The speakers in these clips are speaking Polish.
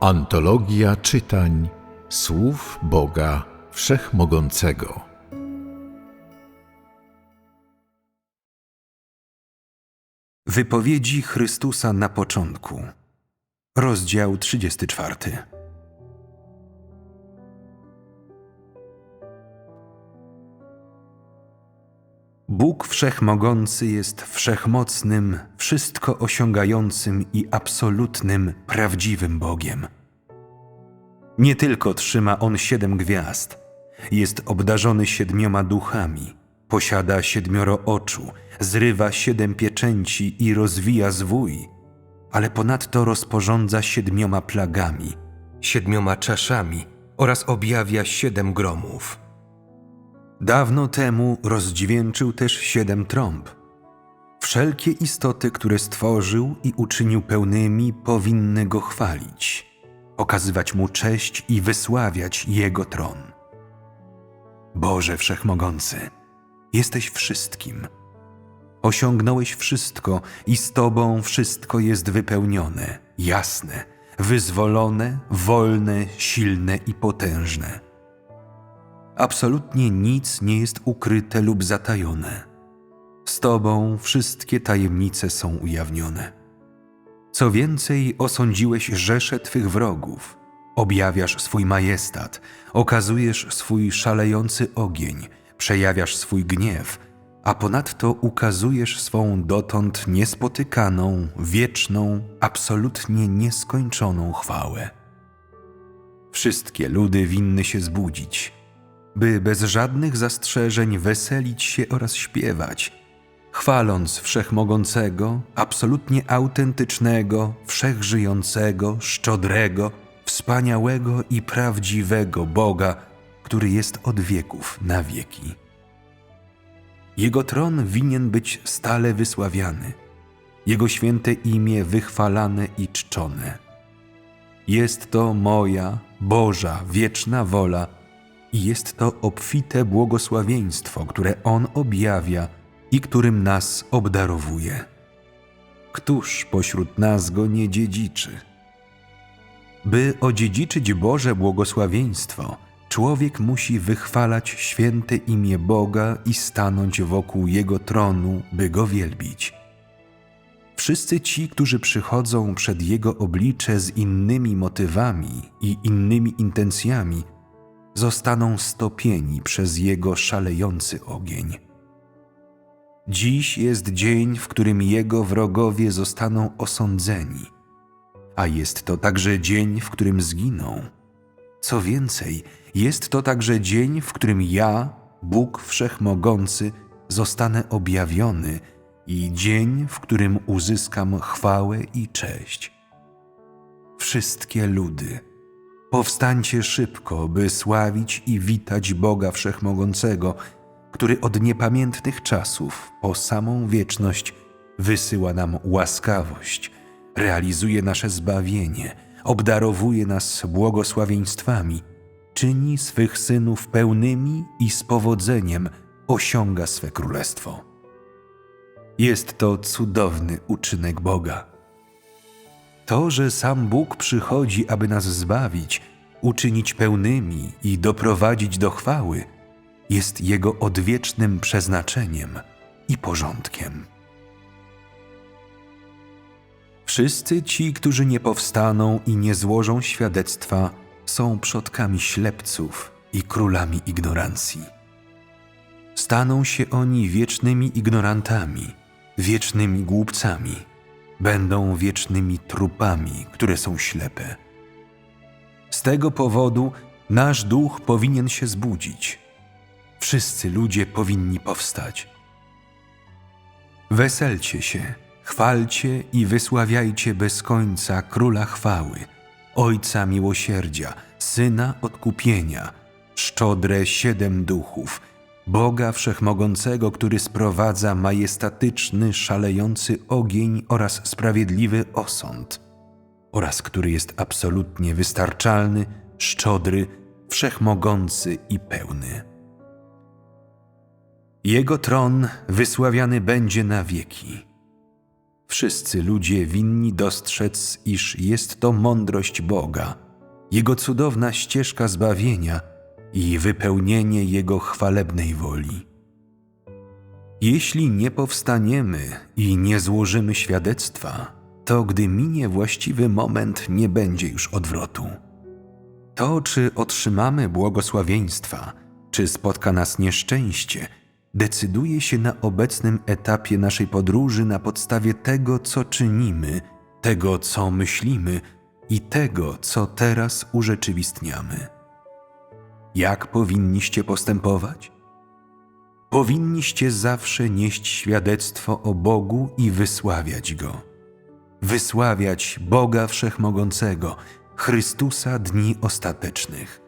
Antologia czytań słów Boga Wszechmogącego. Wypowiedzi Chrystusa na początku. Rozdział 34. Bóg Wszechmogący jest wszechmocnym, wszystko osiągającym i absolutnym, prawdziwym Bogiem. Nie tylko trzyma On siedem gwiazd, jest obdarzony siedmioma duchami, posiada siedmioro oczu, zrywa siedem pieczęci i rozwija zwój, ale ponadto rozporządza siedmioma plagami, siedmioma czaszami oraz objawia siedem gromów. Dawno temu rozdźwięczył też siedem trąb. Wszelkie istoty, które stworzył i uczynił pełnymi, powinny go chwalić, okazywać mu cześć i wysławiać jego tron. Boże Wszechmogący, jesteś wszystkim. Osiągnąłeś wszystko i z Tobą wszystko jest wypełnione, jasne, wyzwolone, wolne, silne i potężne. Absolutnie nic nie jest ukryte lub zatajone. Z Tobą wszystkie tajemnice są ujawnione. Co więcej, osądziłeś rzesze Twych wrogów, objawiasz swój majestat, okazujesz swój szalejący ogień, przejawiasz swój gniew, a ponadto ukazujesz swą dotąd niespotykaną, wieczną, absolutnie nieskończoną chwałę. Wszystkie ludy winny się zbudzić, by bez żadnych zastrzeżeń weselić się oraz śpiewać, chwaląc wszechmogącego, absolutnie autentycznego, wszechżyjącego, szczodrego, wspaniałego i prawdziwego Boga, który jest od wieków na wieki. Jego tron winien być stale wysławiany, Jego święte imię wychwalane i czczone. Jest to moja, Boża, wieczna wola i jest to obfite błogosławieństwo, które On objawia i którym nas obdarowuje. Któż pośród nas go nie dziedziczy? By odziedziczyć Boże błogosławieństwo, człowiek musi wychwalać święte imię Boga i stanąć wokół Jego tronu, by Go wielbić. Wszyscy ci, którzy przychodzą przed Jego oblicze z innymi motywami i innymi intencjami, zostaną stopieni przez Jego szalejący ogień. Dziś jest dzień, w którym Jego wrogowie zostaną osądzeni, a jest to także dzień, w którym zginą. Co więcej, jest to także dzień, w którym ja, Bóg Wszechmogący, zostanę objawiony i dzień, w którym uzyskam chwałę i cześć. Wszystkie ludy, powstańcie szybko, by sławić i witać Boga Wszechmogącego, który od niepamiętnych czasów po samą wieczność wysyła nam łaskawość, realizuje nasze zbawienie, obdarowuje nas błogosławieństwami, czyni swych synów pełnymi i z powodzeniem osiąga swe królestwo. Jest to cudowny uczynek Boga. To, że sam Bóg przychodzi, aby nas zbawić, uczynić pełnymi i doprowadzić do chwały, jest Jego odwiecznym przeznaczeniem i porządkiem. Wszyscy ci, którzy nie powstaną i nie złożą świadectwa, są przodkami ślepców i królami ignorancji. Staną się oni wiecznymi ignorantami, wiecznymi głupcami, będą wiecznymi trupami, które są ślepe. Z tego powodu nasz duch powinien się zbudzić. Wszyscy ludzie powinni powstać. Weselcie się, chwalcie i wysławiajcie bez końca Króla Chwały, Ojca Miłosierdzia, Syna Odkupienia, szczodre siedem duchów, Boga Wszechmogącego, który sprowadza majestatyczny, szalejący ogień oraz sprawiedliwy osąd, oraz który jest absolutnie wystarczalny, szczodry, wszechmogący i pełny. Jego tron wysławiany będzie na wieki. Wszyscy ludzie winni dostrzec, iż jest to mądrość Boga, Jego cudowna ścieżka zbawienia i wypełnienie Jego chwalebnej woli. Jeśli nie powstaniemy i nie złożymy świadectwa, to gdy minie właściwy moment, nie będzie już odwrotu. To, czy otrzymamy błogosławieństwa, czy spotka nas nieszczęście, decyduje się na obecnym etapie naszej podróży na podstawie tego, co czynimy, tego, co myślimy i tego, co teraz urzeczywistniamy. Jak powinniście postępować? Powinniście zawsze nieść świadectwo o Bogu i wysławiać Go. Wysławiać Boga Wszechmogącego, Chrystusa dni ostatecznych,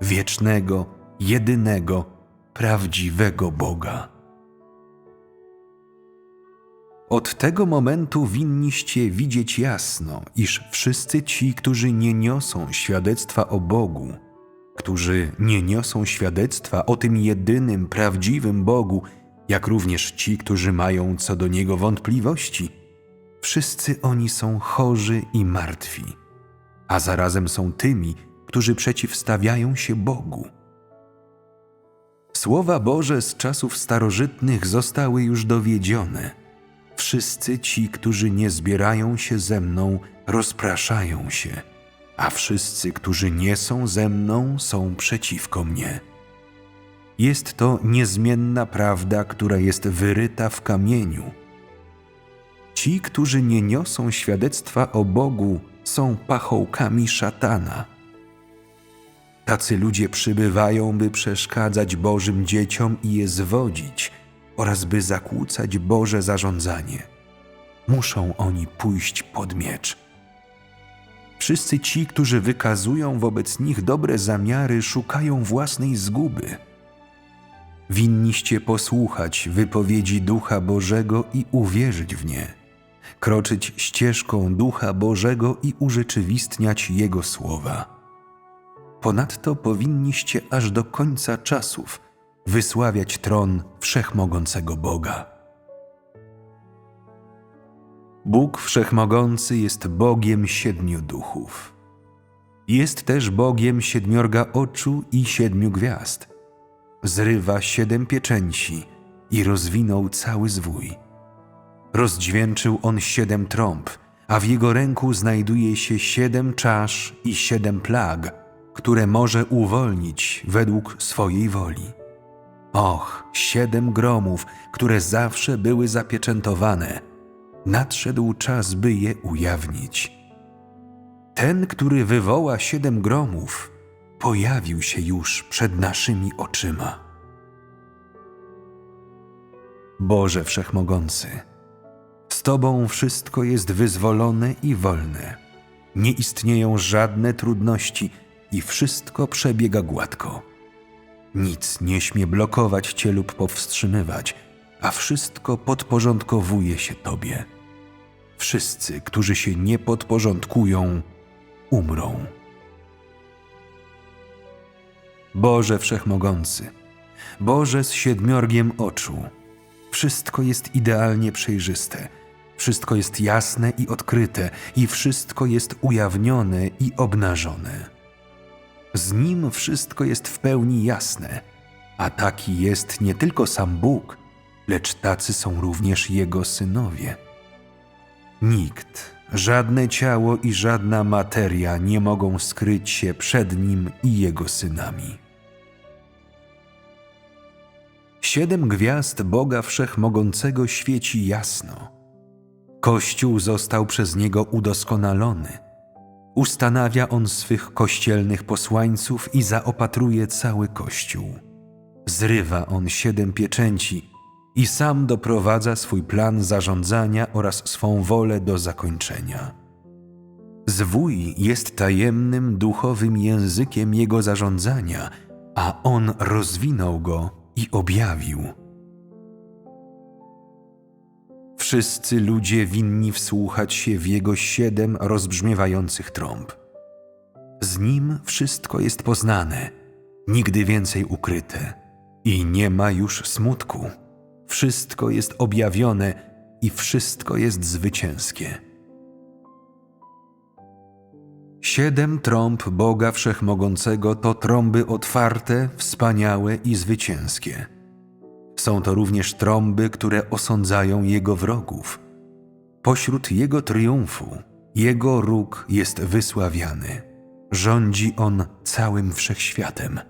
wiecznego, jedynego, prawdziwego Boga. Od tego momentu winniście widzieć jasno, iż wszyscy ci, którzy nie niosą świadectwa o Bogu, którzy nie niosą świadectwa o tym jedynym, prawdziwym Bogu, jak również ci, którzy mają co do Niego wątpliwości, wszyscy oni są chorzy i martwi, a zarazem są tymi, którzy przeciwstawiają się Bogu. Słowa Boże z czasów starożytnych zostały już dowiedzione. Wszyscy ci, którzy nie zbierają się ze mną, rozpraszają się, a wszyscy, którzy nie są ze mną, są przeciwko mnie. Jest to niezmienna prawda, która jest wyryta w kamieniu. Ci, którzy nie niosą świadectwa o Bogu, są pachołkami szatana. Tacy ludzie przybywają, by przeszkadzać Bożym dzieciom i je zwodzić oraz by zakłócać Boże zarządzanie. Muszą oni pójść pod miecz. Wszyscy ci, którzy wykazują wobec nich dobre zamiary, szukają własnej zguby. Winniście posłuchać wypowiedzi Ducha Bożego i uwierzyć w nie, kroczyć ścieżką Ducha Bożego i urzeczywistniać Jego słowa. Ponadto powinniście aż do końca czasów wysławiać tron wszechmogącego Boga. Bóg Wszechmogący jest Bogiem siedmiu duchów. Jest też Bogiem siedmiorga oczu i siedmiu gwiazd. Zrywa siedem pieczęci i rozwinął cały zwój. Rozdźwięczył on siedem trąb, a w jego ręku znajduje się siedem czasz i siedem plag, które może uwolnić według swojej woli. Och, siedem gromów, które zawsze były zapieczętowane. Nadszedł czas, by je ujawnić. Ten, który wywoła siedem gromów, pojawił się już przed naszymi oczyma. Boże Wszechmogący, z Tobą wszystko jest wyzwolone i wolne. Nie istnieją żadne trudności i wszystko przebiega gładko. Nic nie śmie blokować Cię lub powstrzymywać, a wszystko podporządkowuje się Tobie. Wszyscy, którzy się nie podporządkują, umrą. Boże Wszechmogący, Boże z siedmiorgiem oczu, wszystko jest idealnie przejrzyste, wszystko jest jasne i odkryte, i wszystko jest ujawnione i obnażone. Z Nim wszystko jest w pełni jasne, a taki jest nie tylko sam Bóg, lecz tacy są również Jego synowie. Nikt, żadne ciało i żadna materia nie mogą skryć się przed Nim i Jego synami. Siedem gwiazd Boga Wszechmogącego świeci jasno. Kościół został przez Niego udoskonalony. Ustanawia On swych kościelnych posłańców i zaopatruje cały Kościół. Zrywa On siedem pieczęci i sam doprowadza swój plan zarządzania oraz swą wolę do zakończenia. Zwój jest tajemnym, duchowym językiem Jego zarządzania, a On rozwinął go i objawił. Wszyscy ludzie winni wsłuchać się w Jego siedem rozbrzmiewających trąb. Z Nim wszystko jest poznane, nigdy więcej ukryte i nie ma już smutku. Wszystko jest objawione i wszystko jest zwycięskie. Siedem trąb Boga Wszechmogącego to trąby otwarte, wspaniałe i zwycięskie. Są to również trąby, które osądzają Jego wrogów. Pośród Jego triumfu Jego róg jest wysławiany. Rządzi On całym wszechświatem.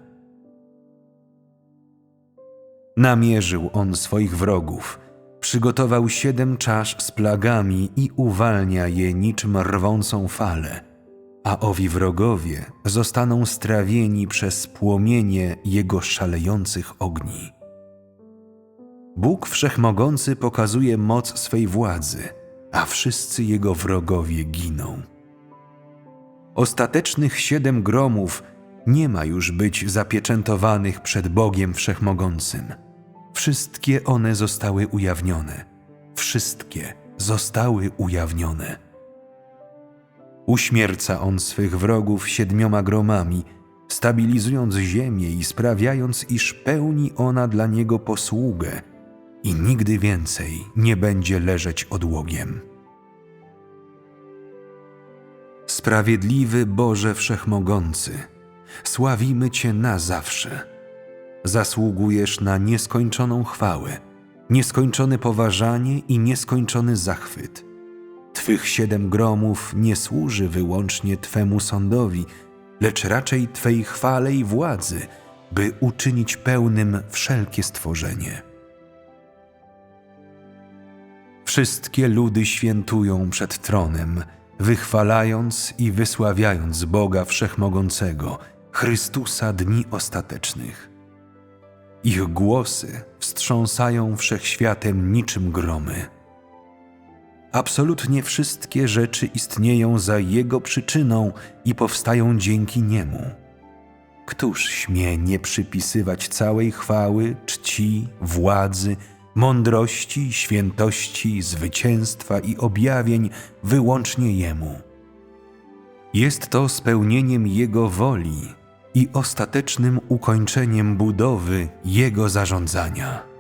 Namierzył On swoich wrogów, przygotował siedem czasz z plagami i uwalnia je niczym rwącą falę, a owi wrogowie zostaną strawieni przez płomienie Jego szalejących ogni. Bóg Wszechmogący pokazuje moc swej władzy, a wszyscy Jego wrogowie giną. Ostatecznych siedem gromów nie ma już być zapieczętowanych przed Bogiem Wszechmogącym. Wszystkie one zostały ujawnione. Wszystkie zostały ujawnione. Uśmierca on swych wrogów siedmioma gromami, stabilizując ziemię i sprawiając, iż pełni ona dla niego posługę i nigdy więcej nie będzie leżeć odłogiem. Sprawiedliwy Boże Wszechmogący, sławimy Cię na zawsze. Zasługujesz na nieskończoną chwałę, nieskończone poważanie i nieskończony zachwyt. Twych siedem gromów nie służy wyłącznie Twemu sądowi, lecz raczej Twej chwale i władzy, by uczynić pełnym wszelkie stworzenie. Wszystkie ludy świętują przed tronem, wychwalając i wysławiając Boga Wszechmogącego, Chrystusa dni ostatecznych. Ich głosy wstrząsają wszechświatem niczym gromy. Absolutnie wszystkie rzeczy istnieją za Jego przyczyną i powstają dzięki Niemu. Któż śmie nie przypisywać całej chwały, czci, władzy, mądrości, świętości, zwycięstwa i objawień wyłącznie Jemu? Jest to spełnieniem Jego woli i ostatecznym ukończeniem budowy Jego zarządzania.